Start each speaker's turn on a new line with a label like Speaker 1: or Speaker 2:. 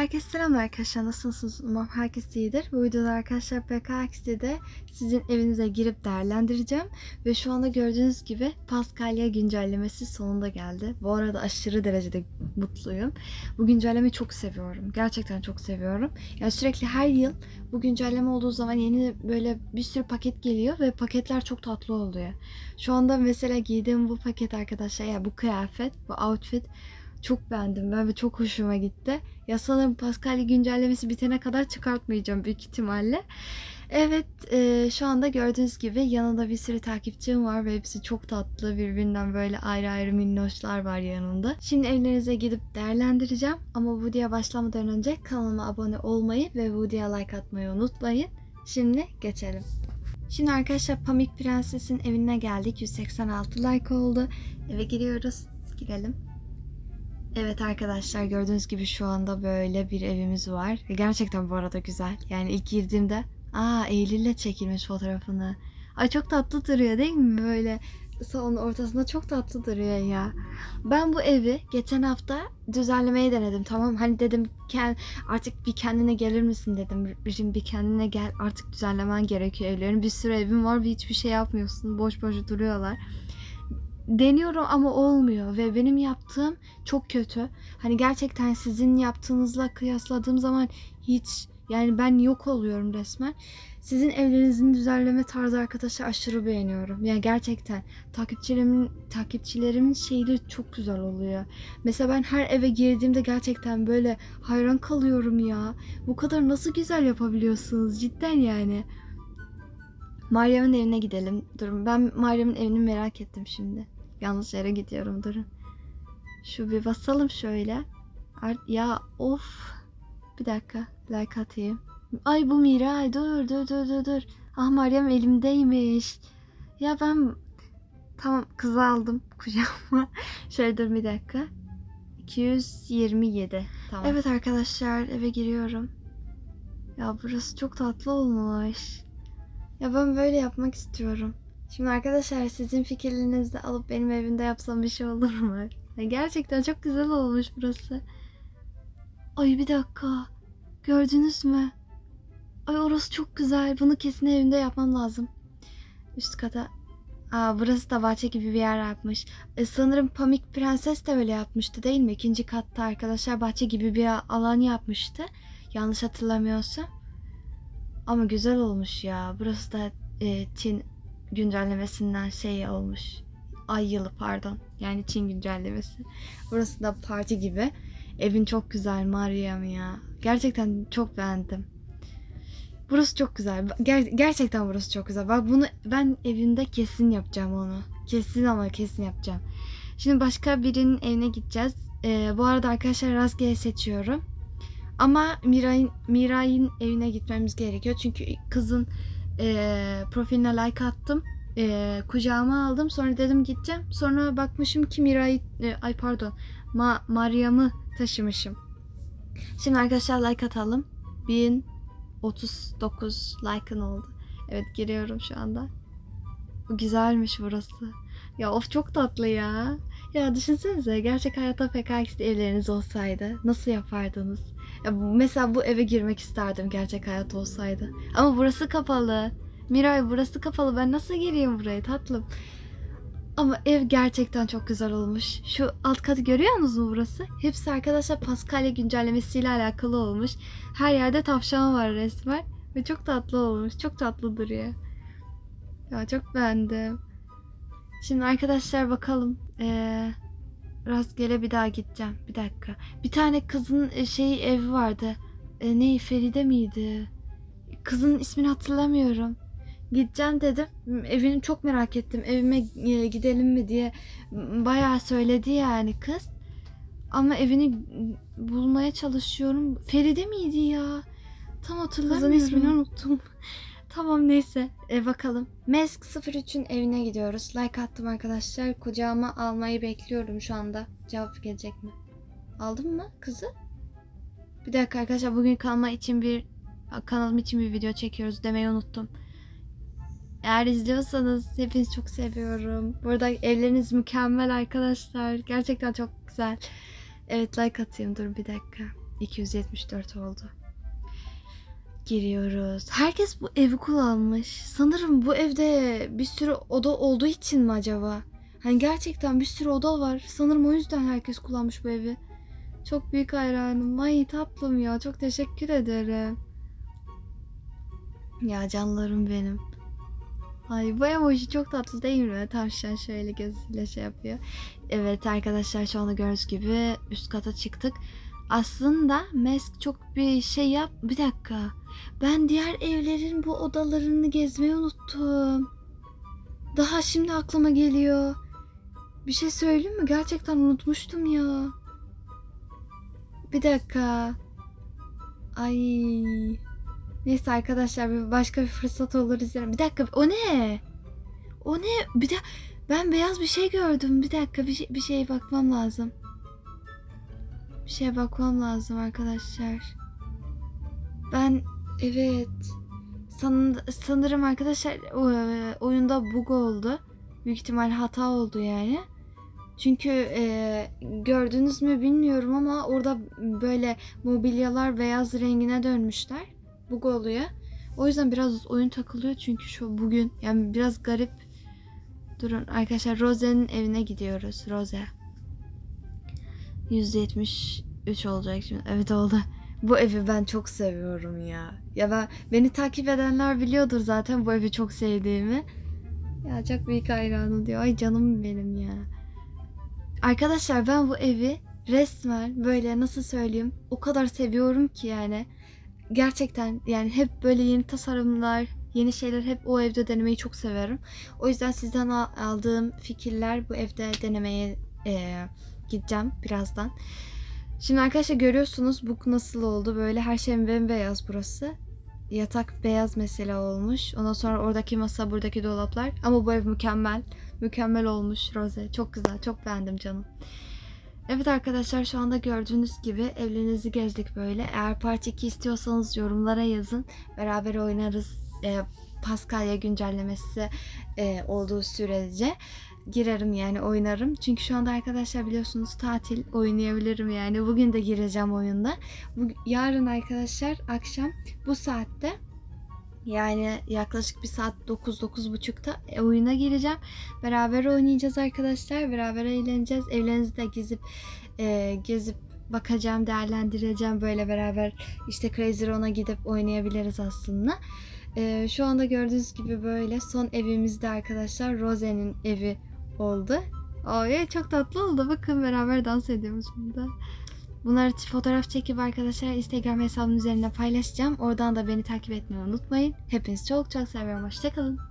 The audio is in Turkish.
Speaker 1: Herkese selam arkadaşlar. Nasılsınız? Umarım herkes iyidir. Bu videoda arkadaşlar PKX'de sizin evinize girip değerlendireceğim. Ve şu anda gördüğünüz gibi Paskalya güncellemesi sonunda geldi. Bu arada aşırı derecede mutluyum. Bu güncellemeyi çok seviyorum. Gerçekten çok seviyorum. Yani sürekli her yıl bu güncelleme olduğu zaman yeni böyle bir sürü paket geliyor ve paketler çok tatlı oluyor. Şu anda mesela giydiğim bu paket arkadaşlar ya bu kıyafet, bu outfit çok beğendim ben ve çok hoşuma gitti. Ya sanırım Paskalya güncellemesi bitene kadar çıkartmayacağım büyük ihtimalle. Evet e, şu anda gördüğünüz gibi yanında bir sürü takipçim var ve hepsi çok tatlı. Birbirinden böyle ayrı ayrı minnoşlar var yanında. Şimdi evlerinize gidip değerlendireceğim. Ama videoya başlamadan önce kanalıma abone olmayı ve videoya like atmayı unutmayın. Şimdi geçelim. Şimdi arkadaşlar Pamuk Prenses'in evine geldik. 186 like oldu. Eve giriyoruz. Girelim. Evet arkadaşlar gördüğünüz gibi şu anda böyle bir evimiz var. Ve Gerçekten bu arada güzel. Yani ilk girdiğimde aa Eylül'le çekilmiş fotoğrafını. Ay çok tatlı duruyor değil mi böyle salonun ortasında çok tatlı duruyor ya. Ben bu evi geçen hafta düzenlemeyi denedim tamam hani dedim "Ken- artık bir kendine gelir misin dedim. Şimdi bir kendine gel artık düzenlemen gerekiyor evlerin. Bir sürü evin var ve hiçbir şey yapmıyorsun. Boş boş duruyorlar. Deniyorum ama olmuyor ve benim yaptığım çok kötü. Hani gerçekten sizin yaptığınızla kıyasladığım zaman hiç yani ben yok oluyorum resmen. Sizin evlerinizin düzenleme tarzı arkadaşlar aşırı beğeniyorum. Yani gerçekten takipçilerimin takipçilerimin şeyleri çok güzel oluyor. Mesela ben her eve girdiğimde gerçekten böyle hayran kalıyorum ya. Bu kadar nasıl güzel yapabiliyorsunuz cidden yani. Meryem'in evine gidelim. Durun ben Meryem'in evini merak ettim şimdi. Yanlış yere gidiyorum durun. Şu bir basalım şöyle. Ya of. Bir dakika like atayım. Ay bu Miray dur dur dur dur dur. Ah Meryem elimdeymiş. Ya ben tamam kızı aldım kucağıma. şöyle dur bir dakika. 227. Tamam. Evet arkadaşlar eve giriyorum. Ya burası çok tatlı olmuş. Ya ben böyle yapmak istiyorum. Şimdi arkadaşlar sizin fikirlerinizi de alıp benim evimde yapsam bir şey olur mu? Ya gerçekten çok güzel olmuş burası. Ay bir dakika. Gördünüz mü? Ay orası çok güzel. Bunu kesin evimde yapmam lazım. Üst kata. Aa burası da bahçe gibi bir yer yapmış. E, sanırım Pamuk Prenses de öyle yapmıştı değil mi? İkinci katta arkadaşlar bahçe gibi bir alan yapmıştı. Yanlış hatırlamıyorsam. Ama güzel olmuş ya. Burası da e, Çin güncellemesinden şey olmuş. Ay yılı pardon. Yani Çin güncellemesi. Burası da parti gibi. Evin çok güzel Meryem ya. Gerçekten çok beğendim. Burası çok güzel. Ger- gerçekten burası çok güzel. Bak bunu ben evimde kesin yapacağım onu. Kesin ama kesin yapacağım. Şimdi başka birinin evine gideceğiz. Ee, bu arada arkadaşlar rastgele seçiyorum. Ama Miray'ın Miray'ın evine gitmemiz gerekiyor. Çünkü kızın e, profiline like attım. E, kucağıma aldım. Sonra dedim gideceğim. Sonra bakmışım ki Miray e, ay pardon. Ma Mariam'ı taşımışım. Şimdi arkadaşlar like atalım. 1039 like'ın oldu. Evet giriyorum şu anda. Güzelmiş burası. Ya of çok tatlı ya. Ya düşünsenize gerçek hayatta PKX evleriniz olsaydı nasıl yapardınız? Ya mesela bu eve girmek isterdim gerçek hayat olsaydı. Ama burası kapalı. Miray burası kapalı. Ben nasıl gireyim buraya tatlım? Ama ev gerçekten çok güzel olmuş. Şu alt katı görüyor musunuz burası? Hepsi arkadaşlar Paskalya güncellemesiyle alakalı olmuş. Her yerde tavşan var resmen. Ve çok tatlı olmuş. Çok tatlı duruyor. Ya çok beğendim. Şimdi arkadaşlar bakalım. Ee, rastgele bir daha gideceğim. Bir dakika. Bir tane kızın e, şey evi vardı. E, ne Feride miydi? Kızın ismini hatırlamıyorum. Gideceğim dedim. Evini çok merak ettim. Evime e, gidelim mi diye bayağı söyledi yani kız. Ama evini bulmaya çalışıyorum. Feride miydi ya? Tam hatırlamıyorum. Kızın ismini unuttum. Tamam neyse. E, bakalım. Mesk 03'ün evine gidiyoruz. Like attım arkadaşlar. Kucağıma almayı bekliyorum şu anda. Cevap gelecek mi? Aldın mı kızı? Bir dakika arkadaşlar bugün kalma için bir kanalım için bir video çekiyoruz demeyi unuttum. Eğer izliyorsanız hepinizi çok seviyorum. Burada evleriniz mükemmel arkadaşlar. Gerçekten çok güzel. Evet like atayım dur bir dakika. 274 oldu. Giriyoruz. Herkes bu evi kullanmış. Sanırım bu evde bir sürü oda olduğu için mi acaba? Hani gerçekten bir sürü oda var. Sanırım o yüzden herkes kullanmış bu evi. Çok büyük hayranım. Ay tatlım ya. Çok teşekkür ederim. Ya canlarım benim. Ay bu emoji çok tatlı değil mi? Tavşan şöyle gözüyle şey yapıyor. Evet arkadaşlar şu anda gördüğünüz gibi üst kata çıktık. Aslında Mesk çok bir şey yap... Bir dakika. Ben diğer evlerin bu odalarını gezmeyi unuttum. Daha şimdi aklıma geliyor. Bir şey söyleyeyim mi? Gerçekten unutmuştum ya. Bir dakika. Ay. Neyse arkadaşlar bir başka bir fırsat olur izlerim. Bir dakika o ne? O ne? Bir de ben beyaz bir şey gördüm. Bir dakika bir, şey, bir şeye bakmam lazım. Bir şeye bakmam lazım arkadaşlar. Ben evet san, sanırım arkadaşlar o- oyunda bug oldu. Büyük ihtimal hata oldu yani. Çünkü e, gördünüz mü bilmiyorum ama orada böyle mobilyalar beyaz rengine dönmüşler. Bug oluyor. O yüzden biraz oyun takılıyor çünkü şu bugün yani biraz garip. Durun arkadaşlar Rose'nin evine gidiyoruz. Rose. 173 olacak şimdi. Evet oldu. Bu evi ben çok seviyorum ya. Ya ben beni takip edenler biliyordur zaten bu evi çok sevdiğimi. Ya çok büyük hayranım diyor. Ay canım benim ya. Arkadaşlar ben bu evi resmen böyle nasıl söyleyeyim o kadar seviyorum ki yani. Gerçekten yani hep böyle yeni tasarımlar, yeni şeyler hep o evde denemeyi çok severim. O yüzden sizden al- aldığım fikirler bu evde denemeye eee, gideceğim birazdan. Şimdi arkadaşlar görüyorsunuz bu nasıl oldu böyle her şey bembeyaz burası. Yatak beyaz mesela olmuş. Ondan sonra oradaki masa, buradaki dolaplar. Ama bu ev mükemmel. Mükemmel olmuş Rose. Çok güzel. Çok beğendim canım. Evet arkadaşlar şu anda gördüğünüz gibi evlerinizi gezdik böyle. Eğer part 2 istiyorsanız yorumlara yazın. Beraber oynarız. Ee, Paskalya güncellemesi e, olduğu sürece girerim yani oynarım. Çünkü şu anda arkadaşlar biliyorsunuz tatil oynayabilirim yani. Bugün de gireceğim oyunda. Bu, yarın arkadaşlar akşam bu saatte yani yaklaşık bir saat 9-9.30'da e, oyuna gireceğim. Beraber oynayacağız arkadaşlar. Beraber eğleneceğiz. Evlerinizi de gezip e, gezip bakacağım, değerlendireceğim. Böyle beraber işte Crazy Run'a gidip oynayabiliriz aslında. E, şu anda gördüğünüz gibi böyle son evimizde arkadaşlar Rose'nin evi oldu. Ay çok tatlı oldu. Bakın beraber dans ediyoruz burada. Bunları fotoğraf çekip arkadaşlar Instagram hesabım üzerinde paylaşacağım. Oradan da beni takip etmeyi unutmayın. Hepinizi çok çok seviyorum. Hoşçakalın.